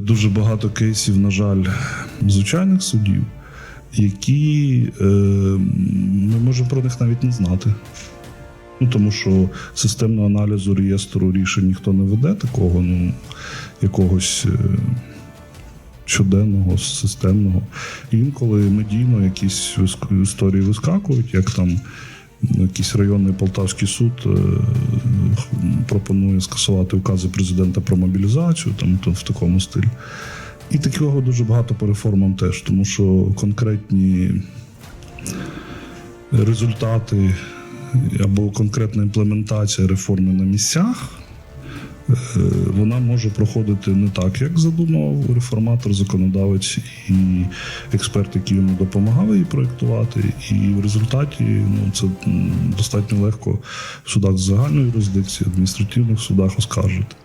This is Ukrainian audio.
Дуже багато кейсів, на жаль, звичайних судів, які е, ми можемо про них навіть не знати. Ну, тому що системного аналізу реєстру рішень ніхто не веде такого, ну, якогось е, системного. Інколи медійно якісь історії вискакують, як там якийсь районний Полтавський суд е, пропонує скасувати укази президента про мобілізацію, там то в такому стилі. І такого дуже багато по реформам теж, тому що конкретні результати або конкретна імплементація реформи на місцях. Е, Вона може проходити не так, як задумав реформатор, законодавець і експерт, які йому допомагали її проєктувати. І в результаті ну, це достатньо легко в судах з загальної юрисдикції, адміністративних судах оскаржити.